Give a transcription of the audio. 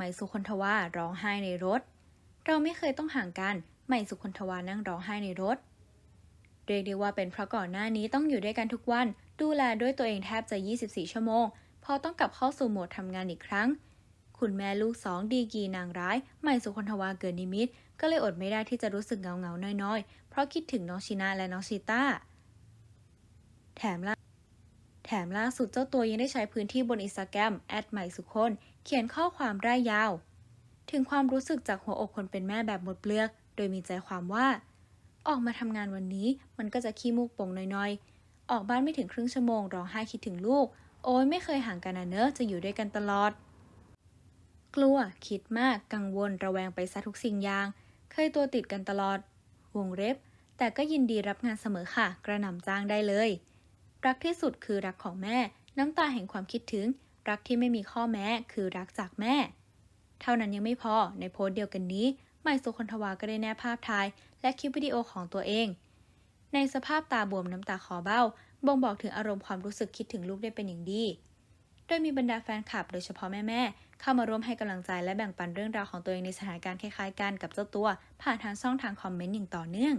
ใหม่สุคนทวาร้องไห้ในรถ เราไม่เคยต้องห่างกันใหม่สุคนทวานั่งร้องไห้ในรถ เรียกได้ว่าเป็นเพราะก่อนหน้านี้ต้องอยู่ด้วยกันทุกวัน ดูแลด้วยตัวเองแทบจะ 24 ชั่วโมง พอต้องกลับเข้าสู่โหมดทำงานอีกครั้ง คุณแม่ลูกสองดีกีนางร้ายใหม่สุคนทวาเกิดนิมิต ก็เลยอดไม่ได้ที่จะรู้สึกเหงาน้อยๆ เพราะคิดถึงน้องชินาและน้องชิต้าแถมล่าแถมล่าสุดเจ้าตัวยังได้ใช้พื้นที่บนอินสตาแกรมแอดใหม่สุคนเขียนข้อความร่ายยาว ถึงความรู้สึกจากหัวอกคนเป็นแม่แบบหมดเปลือก โดยมีใจความว่า ออกมาทำงานวันนี้มันก็จะขี้มูกป่งน้อยๆ ออกบ้านไม่ถึงครึ่งชั่วโมงร้องไห้คิดถึงลูก โอ้ยไม่เคยห่างกันนะเนอะจะอยู่ด้วยกันตลอด กลัว คิดมาก กังวล ระแวงไปซะทุกสิ่งอย่าง เคยตัวติดกันตลอด วงเล็บ แต่ก็ยินดีรับงานเสมอค่ะ กระหน่ำจ้างได้เลย รักที่สุดคือรักของแม่ น้ำตาแห่งความคิดถึง รักที่ไม่มีข้อแม้ คือรักจากแม่ เท่านั้นยังไม่พอในโพสต์เดียวกันนี้ใหม่สุคนทวาก็ได้แนบภาพถ่าย และคลิปวิดีโอของตัวเอง ในสภาพตาบวมน้ำตาคอเบ้า บ่งบอกถึงอารมณ์ความรู้สึกคิดถึงลูกได้เป็นอย่างดี โดยมีบรรดาแฟนคลับ โดยเฉพาะแม่ๆ เข้ามาร่วมให้กำลังใจและแบ่งปันเรื่องราวของตัวเองในสถานการณ์คล้ายๆกันกับเจ้าตัว ผ่านทางช่องทางคอมเมนต์อย่างต่อเนื่อง